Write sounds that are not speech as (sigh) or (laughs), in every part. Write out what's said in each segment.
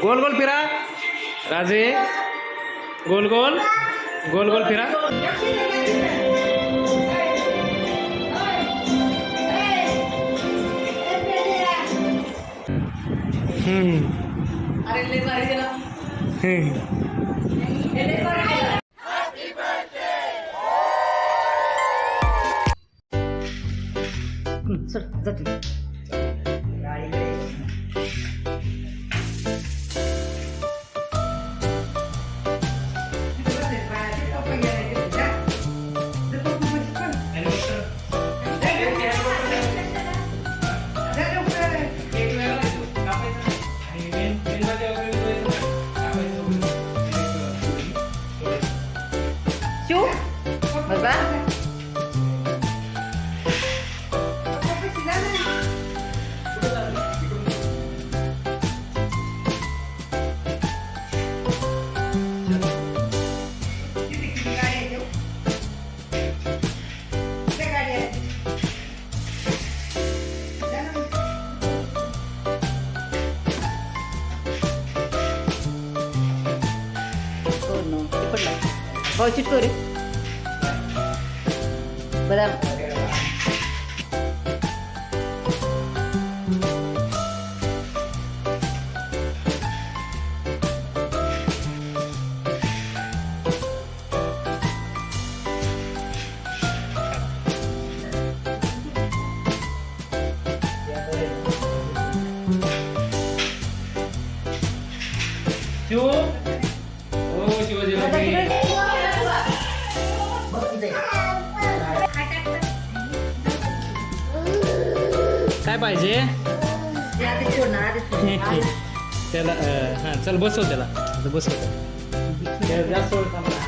गोल गोल फिरा. राजे. गोल गोल. गोल गोल फिरा. हम्म. सर जाते हो चिटको काय पाहिजे? त्याला हा चल बसव त्याला. आता बसव त्याला.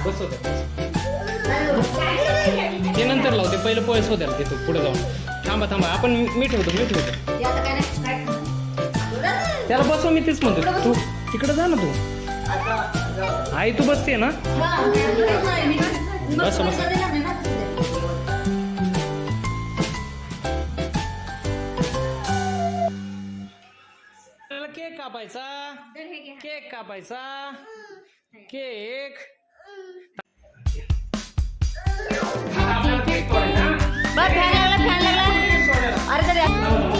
बसव त्याला. ते नंतर लावते. पहिलं पोयस त्याला तिथं पुढे जाऊन. थांबा थांबा. आपण मी ठेवतो मी ठेवतो. त्याला बसव मी तेच म्हणतो. तू तिकडे जा ना तू. आई तू बसते ना? बस, बस. कापायचा? केक कापायचा? केक? फॅन लागला फॅन लागला. अरे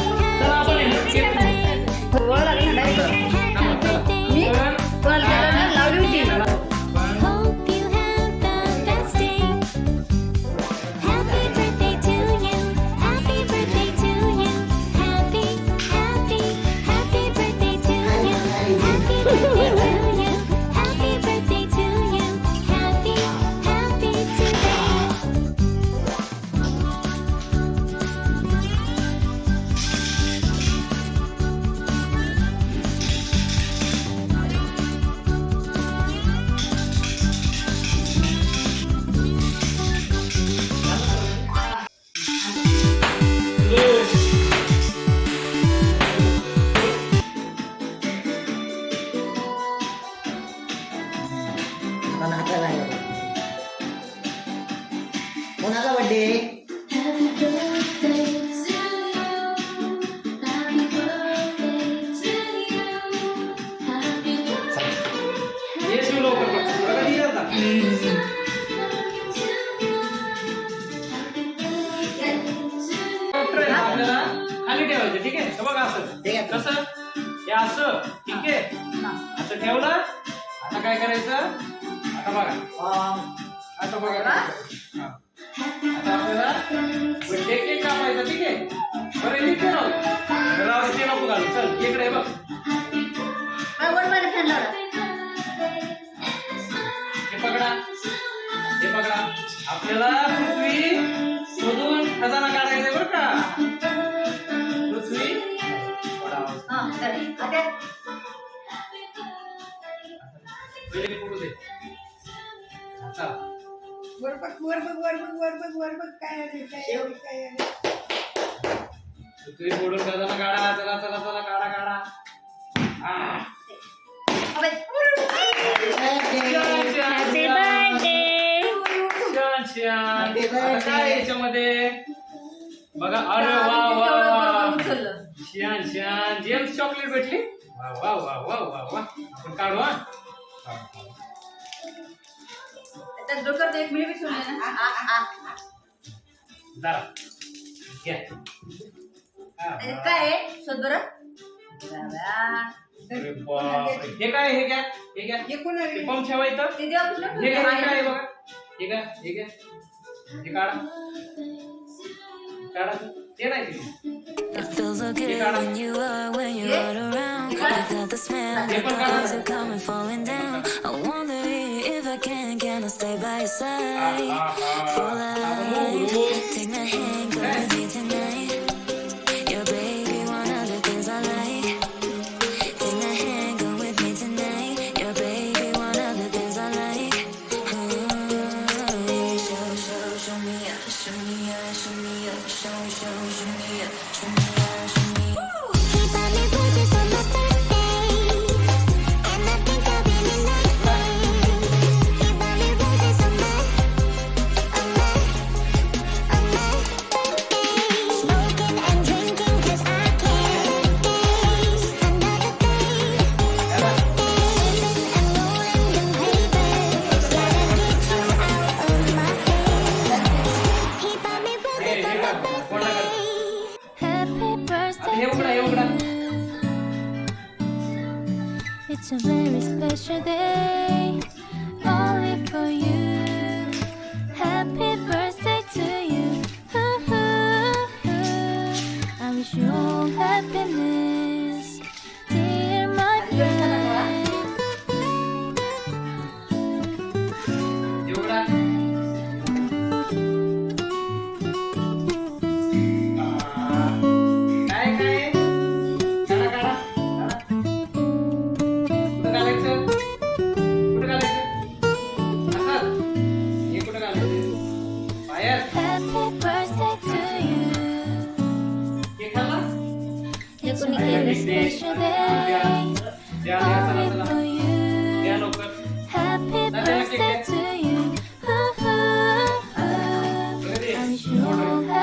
खाली ठेवायचं ठीक आहे? हे बघा असं. ठीक आहे. कसं हे असं ठीक आहे? असं ठेवलं. आता काय करायचं? आता बघा. आता बघा. हा. आता आपल्याला बर्थडे केक कापायचा ठीक आहे? बरं राहू. राहू ते नको घालू. चल इकडे हे बघ फॅन लावला. हे पकडा. हे पकडा. आपल्याला पृथ्वी शोधून खजाना काढायचा वर बघ वर बघ वर बघ वर बघ वर बघ काय आले काय आले काय आले पृथ्वी फोडून खजाना काढा चला चला चला काढा काढा आता काय. याच्यामध्ये? बघा अरे वा वा वा. छान छान जेम्स चॉकलेट भेटली? वा वा वा वा वा वा. आपण काढू हा? त्याच्यात डोक्यात एक मिनिट बी सोडलं ना. आ, आ, आ. जरा घ्या. त्याच्यात हा. काय आहे? शोध बरं. जाऊया. अरे बापरे. हे काय हे घ्या. हे घ्या. हे कोणाला ते पंप ठेवा इथं. ते देवा पुस्तक हे घ्या हे काय आहे आहे. बघा. हे घ्या हे घ्या. हे काढा. काढा. ते नाही. ते. Feels so good when you are, when you're Yeah. all around. Without the smell, the thoughts are coming falling down. I wonder if I can, can I stay by your side ah. for life? Take my hand, go with It's a very special day, only for you. 是。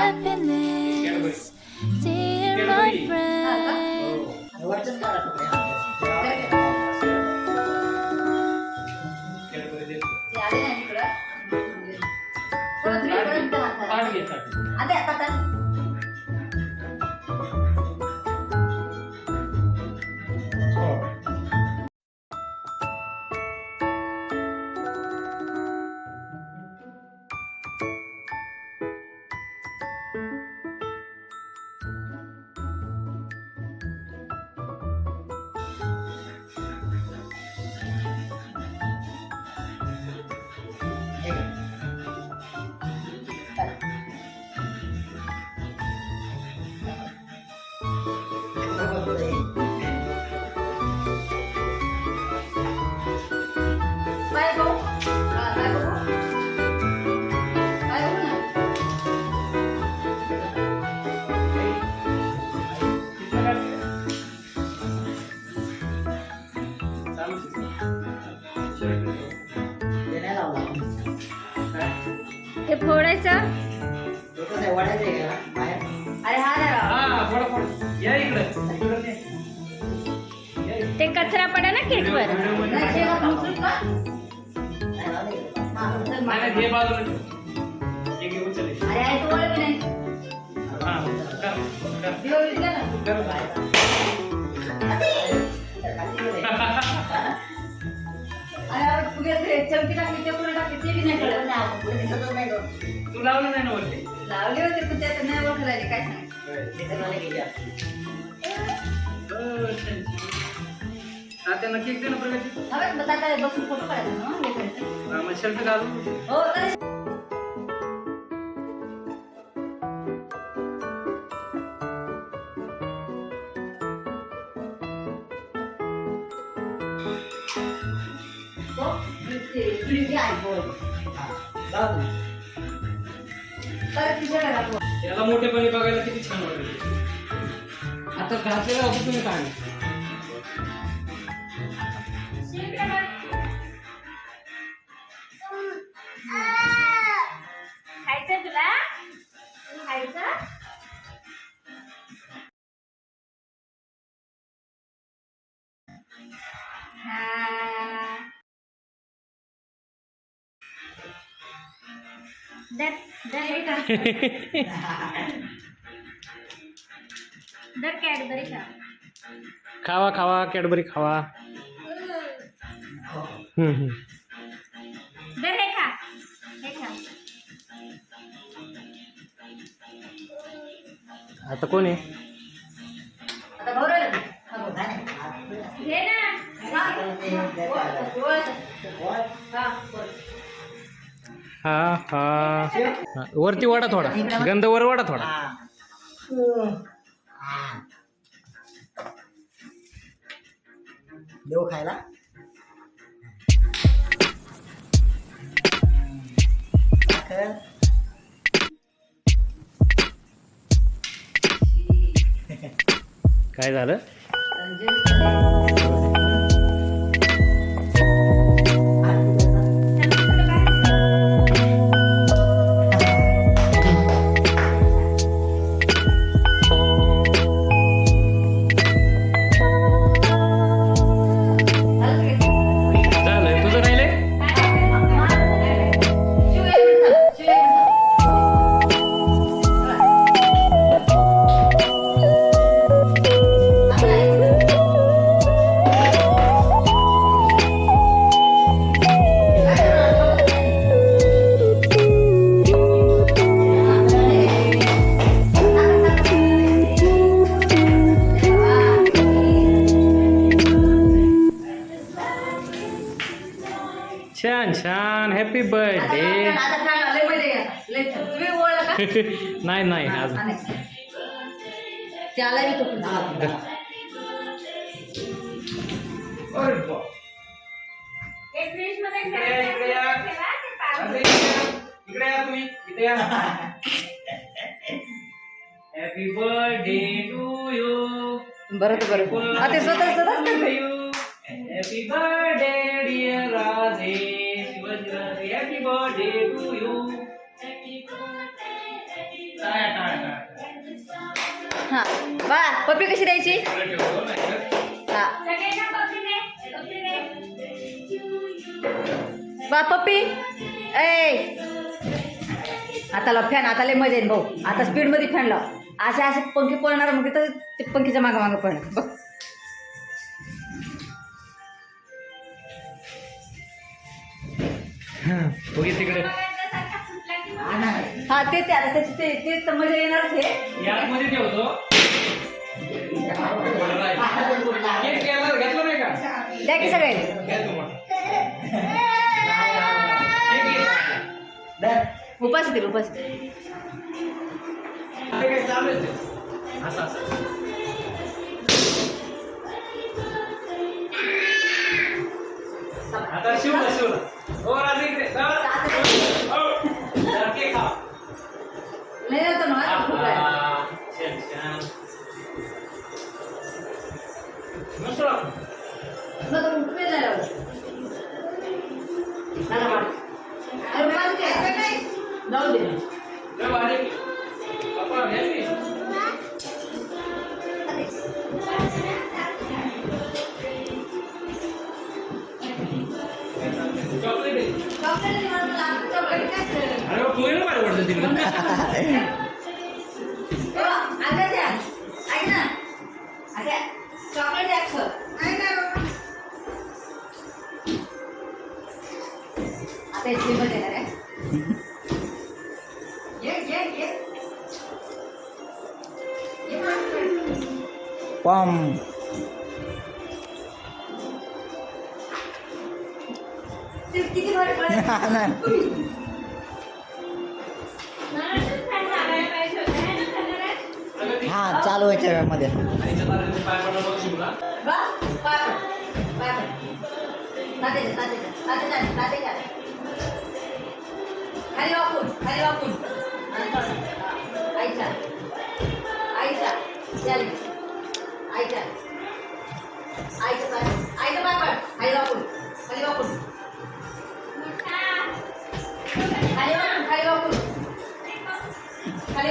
कर, कर. देव विसरला ना. कर. अरे आपण फुग्यात ते चमकी टाकली ते पुढे टाकली ते बी नाही तू लावलं नाही ना वरती लावले होते पण त्याचं नाही ओळख राहिले काय सांग तात्यांना केक दे ना प्रगती बताता बसून फोटो काढायचा ना. हा, मग शर्ट घालू हो तर तो ते तुझी आई बोल तर तुझ्या याला मोठेपणी बघायला किती छान वाटत आता घातलेला होतो तुम्ही पाणी दर दर कॅडबरी का खावा खावा कॅडबरी खावा. हम्म, हम्म. दर हे खा. हे खा. आता कोण आहे? हा हा. वरती वाडा थोडा. गंध वर वाडा थोडा. देऊ खायला. काय झालं? (laughs) नाही नाही आज हा, नाही. त्याला मी तो पुढचा. एक फ्रीजमध्ये इकडे या, इकडे या. ठेवा, ते पाव. इकडे या तुम्ही इथे या हॅपी बर्थडे टू यू बरं तर बरं हा, ते स्वतः स्वतः. Happy birthday dear Radhe Shivaji happy birthday to you टाळ्या टाळ्या हा बा पप्पी कशी द्यायची? हा. बा पप्पी ए आता लाव फॅन आता लय मजा येईल भाऊ. आता स्पीडमध्ये फॅन लाव असे असे पंखे पळणार मग तर ते पंखीच्या मागं मागं पळणार. बघ. (laughs) तिकडे हा ते आता त्याची ते ते तर मजा येणारच आहे. या मध्ये ठेवतो केक घ्यायला घेतला नाही का? द्या की सगळे. घ्या तुम्हाला. उपास येतील उपास चालू. असं असं. आता शिवला शिवला. हो राजे इकडे बा. पम ते किती तात्याच्या, तात्याच्या, तात्याच्या. खाली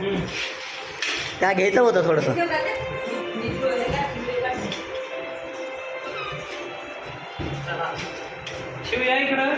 त्या घ्यायचं होतं थोडंसं ठेव का ते? शिव या इकडं